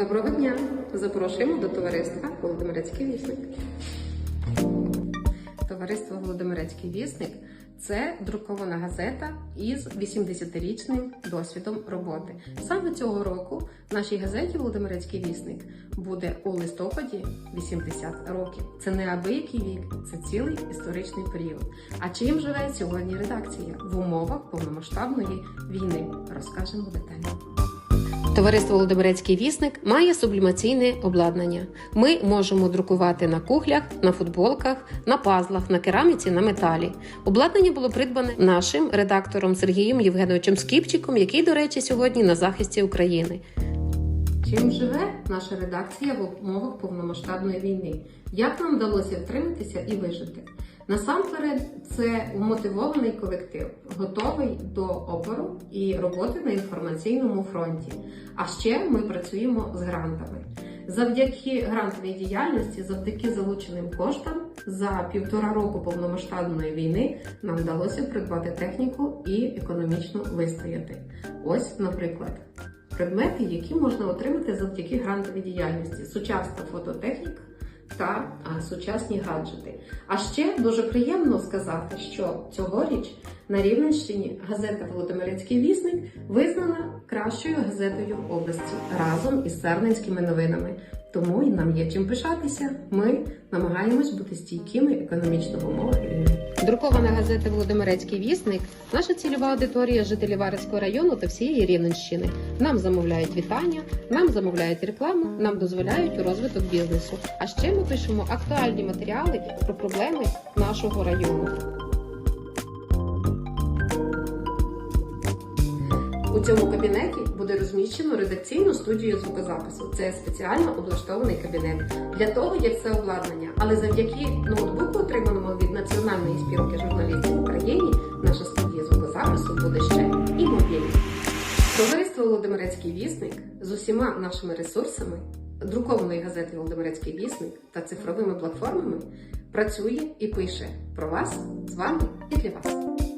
Доброго дня! Запрошуємо до товариства Володимирецький вісник. Товариство Володимирецький вісник це друкована газета із 80-річним досвідом роботи. Саме цього року нашій газеті Володимирецький вісник буде у листопаді 80 років. Це не абиякий вік, це цілий історичний період. А чим живе сьогодні редакція в умовах повномасштабної війни? Розкажемо детально. Товариство Володимирецький вісник має сублімаційне обладнання. Ми можемо друкувати на кухлях, на футболках, на пазлах, на кераміці, на металі. Обладнання було придбане нашим редактором Сергієм Євгеновичем Скіпчиком, який, до речі, сьогодні на захисті України. Чим живе наша редакція в умовах повномасштабної війни? Як нам вдалося втриматися і вижити? Насамперед, це мотивований колектив, готовий до опору і роботи на інформаційному фронті. А ще ми працюємо з грантами. Завдяки грантовій діяльності, завдяки залученим коштам, за півтора року повномасштабної війни нам вдалося придбати техніку і економічно вистояти. Ось, наприклад, предмети, які можна отримати завдяки грантовій діяльності, сучасна фототехніка та сучасні гаджети. А ще дуже приємно сказати, що цьогоріч на Рівненщині газета Володимирецький вісник визнана кращою газетою області разом із Сарненськими новинами. Тому і нам є чим пишатися. Ми намагаємось бути стійкими економічно в умовах. Друкована газета Володимирецький вісник. Наша цільова аудиторія жителів Варецького району та всієї Рівненщини. Нам замовляють вітання, нам замовляють рекламу, нам дозволяють у розвиток бізнесу. А ще ми пишемо актуальні матеріали про проблеми нашого району. У цьому кабінеті буде розміщено редакційну студію звукозапису. Це спеціально облаштований кабінет для того, як це обладнання. Але завдяки ноутбуку, отриманому від Національної спілки журналістів в Україні, наша студія звукозапису буде ще і мобільна. Товариство Володимирецький вісник з усіма нашими ресурсами, друкованої газети Володимирецький вісник та цифровими платформами працює і пише про вас з вами і для вас.